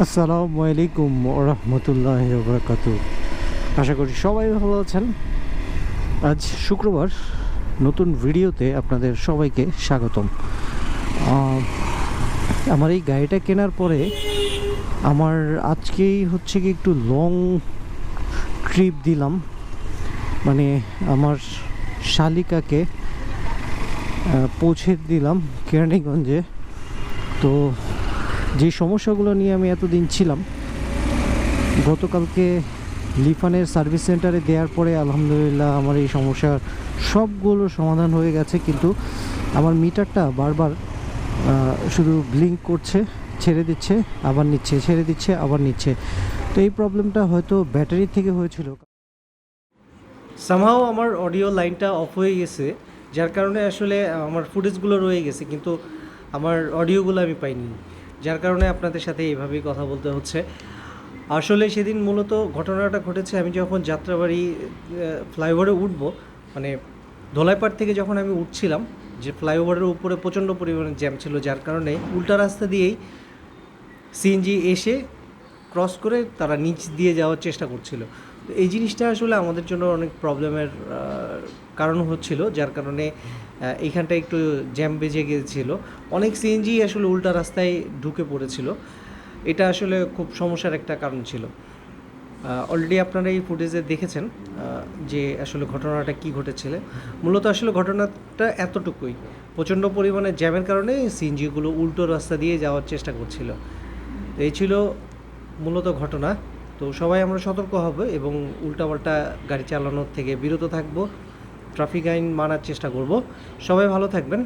আসসালামু আলাইকুম রহমতুল্লাহ বরকাত আশা করি সবাই ভালো আছেন। আজ শুক্রবার নতুন ভিডিওতে আপনাদের সবাইকে স্বাগতম। আমার এই গাড়িটা কেনার পরে আমার আজকেই হচ্ছে কি একটু লং ট্রিপ দিলাম। মানে আমার শালিকাকে পৌঁছে দিলাম কেরানীগঞ্জে। তো যে সমস্যাগুলো নিয়ে আমি এতদিন ছিলাম, গতকালকে লিফানের সার্ভিস সেন্টারে দেওয়ার পরে আলহামদুলিল্লাহ আমার এই সমস্যার সবগুলো সমাধান হয়ে গেছে, কিন্তু আমার মিটারটা বারবার শুধু ব্লিঙ্ক করছে, ছেড়ে দিচ্ছে, আবার নিচ্ছে, ছেড়ে দিচ্ছে, আবার নিচ্ছে। তো এই প্রবলেমটা হয়তো ব্যাটারি থেকে হয়েছিল। সামহাও আমার অডিও লাইনটা অফ হয়ে গেছে, যার কারণে আসলে আমার ফুটেজগুলো রয়ে গেছে, কিন্তু আমার অডিওগুলো আমি পাইনি। যার কারণে আপনাদের সাথে এইভাবেই কথা বলতে হচ্ছে। আসলে সেদিন মূলত ঘটনাটা ঘটেছে, আমি যখন যাত্রাবাড়ি ফ্লাইওভারে উঠবো মানে ধোলাইপাড় থেকে যখন আমি উঠছিলাম, যে ফ্লাইওভারের উপরে প্রচণ্ড পরিমাণে জ্যাম ছিল, যার কারণে উল্টা রাস্তা দিয়েই সিএনজি এসে ক্রস করে তারা নিচ দিয়ে যাওয়ার চেষ্টা করছিল। তো এই জিনিসটা আসলে আমাদের জন্য অনেক প্রবলেমের কারণ হচ্ছিল, যার কারণে এইখানটা একটু জ্যাম বেজে গিয়েছিল। অনেক সিএনজি আসলে উল্টা রাস্তায় ঢুকে পড়েছিল। এটা আসলে খুব সমস্যার একটা কারণ ছিল। অলরেডি আপনারা এই ফুটেজে দেখেছেন যে আসলে ঘটনাটা কি ঘটেছিল। মূলত আসলে ঘটনাটা এতটুকুই। প্রচণ্ড পরিমাণে জ্যামের কারণে সিএনজিগুলো উল্টো রাস্তা দিয়ে যাওয়ার চেষ্টা করছিল। এই ছিল মূলত ঘটনা। তো সবাই আমরা সতর্ক হব এবং উল্টাপাল্টা গাড়ি চালানোর থেকে বিরত থাকব। ট্রাফিক আইন মানার চেষ্টা করব। সবাই ভালো থাকবেন।